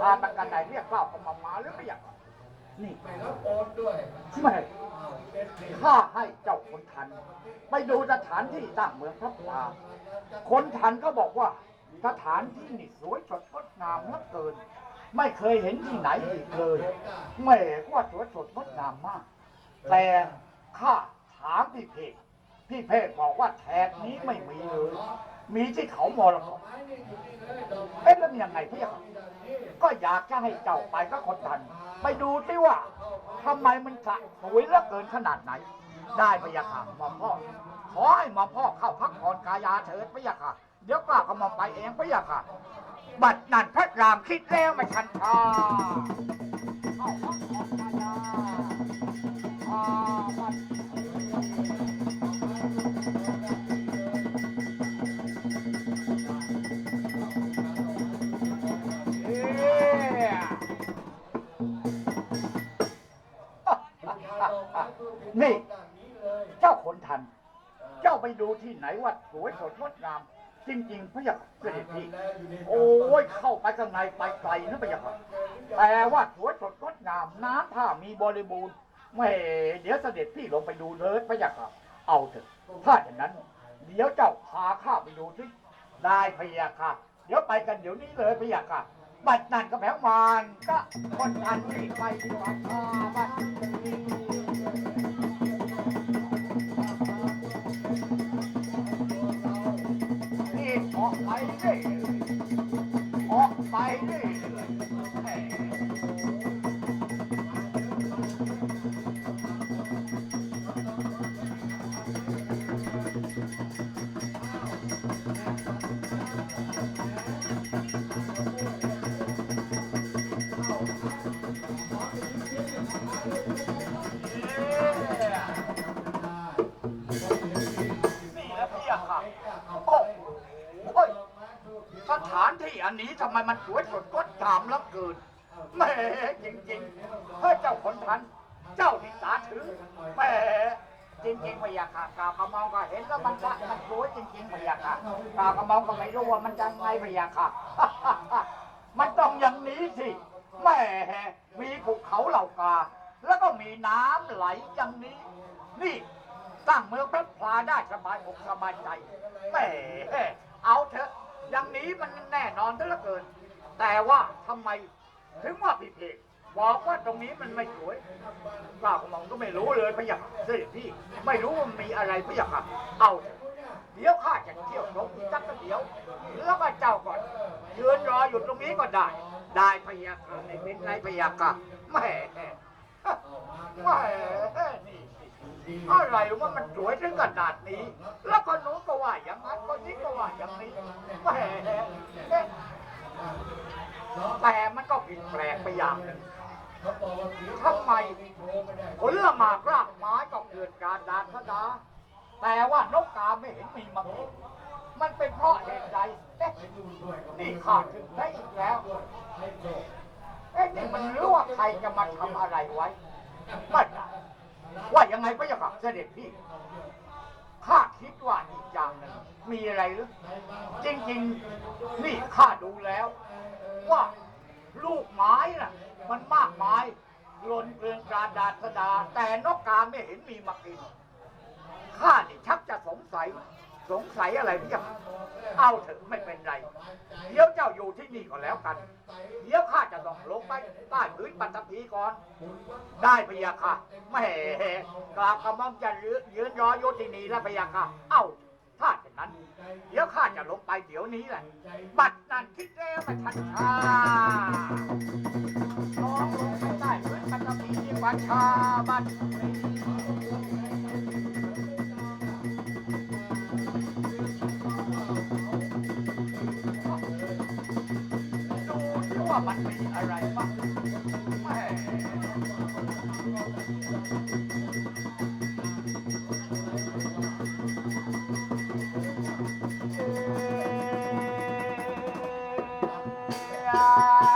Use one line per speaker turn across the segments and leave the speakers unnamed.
พศพาประกันใดเรียกเล่าก็มามาหรือไม่อยากนี่
ไม่รับโอนด้วย
ไม่
อ้าวเป็นนี่
ข้าให้เจ้าคนทัน ไปดูสถานที่ตั้งเมืองพระพลาคนทันก็บอกว่าสถานที่นี่สวยสดงดงามเหลือเกิน ไม่เคยเห็นที่ไหนอีกเลยแหม่ก็ว่าสวยสดงดงามมาก แต่ข้าถามพี่เพกพี่เพกบอกว่าแถบนี้ไม่มีเลย มีที่เขามรกต
ไม้นี่อยู่นี่เลอกไม้
เอ๊ะแล้วยังไงพี่ครับก็อยากจะให้เจ้าไปก็คนทัน ไปดูที่ว่าทำไมมันสะสวยเหลือเกินขนาดไหน ได้พยะค่ะหมอพ่อ ขอให้หมอพ่อเข้าพักผ่อนกายาเถิดพยะค่ะ เดี๋ยวกล้าก็มาไปเองพยะค่ะ บัดนั้นพระรามคิดแล้วไม่ชันชาเข้าพักผ่อนกายาอ่าบัด นี่ เจ้าคนทัน เจ้าไปดูที่ไหนว่าสวยสดงดงาม จริงๆพระยาค่ะเสด็จพี่โอ้ยเข้าไปข้างในไปไกลนะพระยาค่ะแต่ว่าสวยสดงดงามน้ำท่ามีบริบูรณ์แหม่เดี๋ยวเสด็จพี่ลงไปดูเลยพระยาค่ะเอาเถอะถ้าอย่างนั้น เดี๋ยวเจ้าพาข้าไปดูสิได้พระยาค่ะ เดี๋ยวไปกันเดี๋ยวนี้เลยพระยาค่ะบัดนั้นก็แผงมานก็คนทันที่ไปที่วัดท่าบัด hey, hey. อันนี้ทำไมมันสวยสดงดงามเหลือเกินแหมจริงๆเฮ้ยเจ้าคนทัน เจ้าที่สาถือแหมจริงๆพยาค่ะกาวกระมองก็เห็นแล้วมันก็มันสวยจริงๆพยาค่ะกาวกระมองก็ไม่รู้ว่ามันจะไงพยาค่ะมันต้องอย่างนี้สิแหมมีภูเขาเหล่ากา แล้วก็มีน้ำไหลอย่างนี้ นี่ตั้งเมืองพระพลาได้สบายอกสบายใจแหมเอาเถอะ อย่างนี้มันแน่นอนซะเหลือเกิน แต่ว่าทำไมถึงว่าพี่เพกบอกว่าตรงนี้มันไม่สวยป้าของมองก็ไม่รู้เลยพะยะค่ะเสด็จพี่ ไม่รู้ว่ามีอะไรพะยะค่ะเอาเถอะเดี๋ยวข้าจะเที่ยวชมอีกสักเดี๋ยวแล้วก็เจ้าก่อนยืนรออยู่ตรงนี้ก็ได้ ได้พะยะค่ะไม่เป็นไรพะยะค่ะแหมแหมนี่ อะไรว่ามันสวยถึงขนาดนี้ แล้วคนนู้นก็ว่าอย่างนั้นคนนี้ก็ว่าอย่างนี้แหมแต่มันก็ผิดแปลกไปอย่างหนึ่งทำไมผลละหมากรากไม้ก็เกิดการดานพดา แต่ว่านกกาไม่เห็นมีมามันเป็นเพราะเหตุใดเอ๊นี่ขาดถึงได้อีกแล้วเอ๊ะนี่มันรู้ว่าใครจะมาทำอะไรไว้ไม่ได้ ว่ายังไงก็ยังกับเสด็จพี่ข้าคิดว่าอีกอย่างหนึ่งมีอะไรหรือจริงๆ นี่ข้าดูแล้ว ว่าลูกไม้น่ะ มันมากมายหล่นเกลื่อนกระดาษดา แต่นกกาไม่เห็นมีมากินข้านี่ชักจะสงสัย สงสัยอะไรพี่ยังเอาเถอะไม่เป็นไร เดี๋ยวเจ้าอยู่ที่นี่ก็แล้วกัน เดี๋ยวข้าจะต้องลงไปใต้พื้นปัตตภีก่อน ได้พะยาค่ะแหม่กราบกระหม่อมจะยืนรออยู่ที่นี่แล้วพะยาค่ะ เอ้าถ้าเช่นนั้น เดี๋ยวข้าจะลงไปเดี๋ยวนี้แหละ บัตรนั้นคิดแล้วม่ทันชาน้องลงไปใต้พื้นปัตตภีดีกว่าชาบัตร ว่ามันมีอะไรบ้างแหม่เอ่อ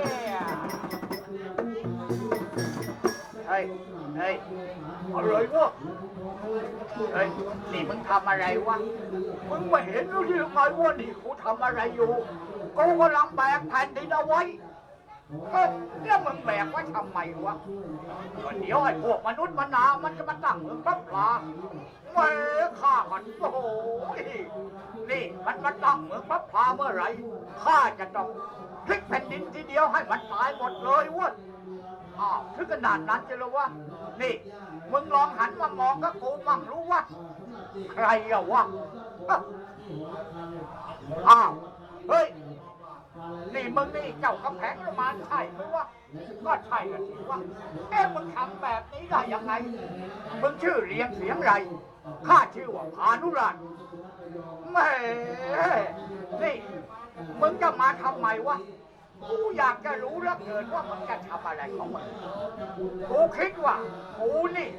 ยเฮ้ยอะไรวะเฮ้ยนี่มึงทำอะไรวะ มึงไม่เห็นหรือยังไงว่านี่กูทำอะไรอยู่กูกำลังแบกแผ่นดินเอาไว้เฮ้ยแล้วมึงแบกไว้ทำไมวะก็เดี๋ยวไอ้พวกมนุษย์มนามันจะมาตั้งเมืองพระพลาแหม่ข้ามันโอ้โหนี่มันมาตั้งเมืองพระพลาเมื่อไหร่ข้าจะต้องพลิกแผ่นดินทีเดียวให้มันตายหมดเลยเว้ย อ้าวถึงขนาดนั้นจะรู้ว่า นี่ มึงลองหันมามองก็กูมั่งรู้ว่า ใครอะวะอ้าว เฮ้ย นี่มึงนี่เจ้ากำแพงประมาณใช่ไหมวะ ก็ใช่กันสิวะเอ๊ะมึงทำแบบนี้ได้ยังไง มึงชื่อเรียงเสียงไร ข้าชื่อว่าพานุรันแม่นี่ มึงจะมาทำไมวะ กูอยากจะรู้เหลือเกินว่ามึงจะทำอะไรของมึงกูคิดว่ากูนี่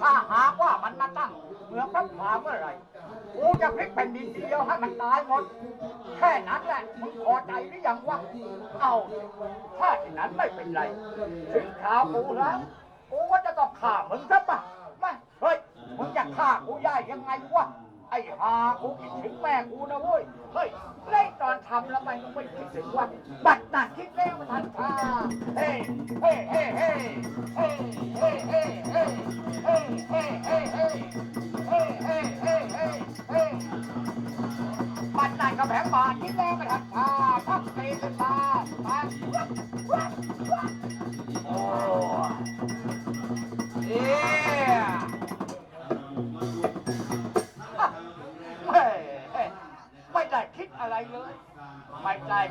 ถ้าหากว่ามันมาตั้งเมืองพระพลาเมื่อไหรกูจะพลิกแผ่นดินเดียวให้มันตายหมด แค่นั้นแหละมึงพอใจหรือยังวะเอาถ้าอย่างนั้นไม่เป็นไรถึงข่าวกูแล้วกูก็จะต้องฆ่ามึงซะปะไม่เฮ้ยมึงจะฆ่ากูย่ายยังไงวะ ไอ้ฮากูคิดถึงแม่กูนะเว้ย เฮ้ยเล่ตอนทำแล้วมันก็ไม่คิดถึงว่าบัตรหนักคิดแล้วมันทันท่าเฮ้ เฮ้ เฮ้เฮ้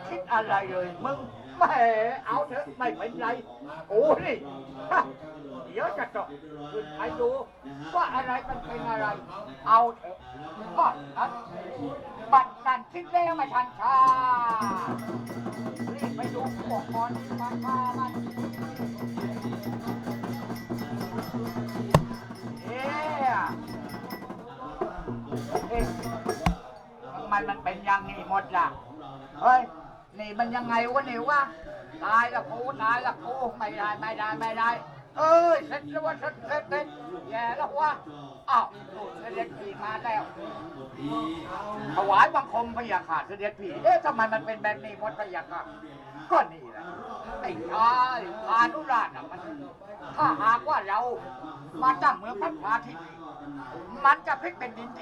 คิดอะไรเลยมึงแหม่เอาเถอะไม่เป็นไรโอ้นี่ฮะเดี๋ยวจะจบขึ้นไปดูว่าอะไรมันเป็นอะไร เอาเถอะก็อันบัตรนั่นคิดแล้วไม่ทันชารีบไปดูพวกมอนที่มาฆ่ามันเอ๊ะเอ๊ะทำไมมันเป็นอย่างนี้หมดล่ะเฮ้ย นี่มันยังไงวะนี่วะตายละกูตายละกูไม่ได้ไม่ได้ไม่ได้ เอ้ยเสร็จแล้ววะเสร็จเสร็จเสร็จแย่แล้ววะอ้าวโอ้เสด็จผีมาแล้วถวายบังคมพระยาค่ะเสด็จผีเอ๊ะทำไมมันเป็นแบบนี้หมดพระยาค่ะก็นี่แหละไอ้ชายพานุราชน่ะมันถ้าหากว่าเรามาตั้งเมืองพระพลาที่นี่มันจะพลิกเป็นดิน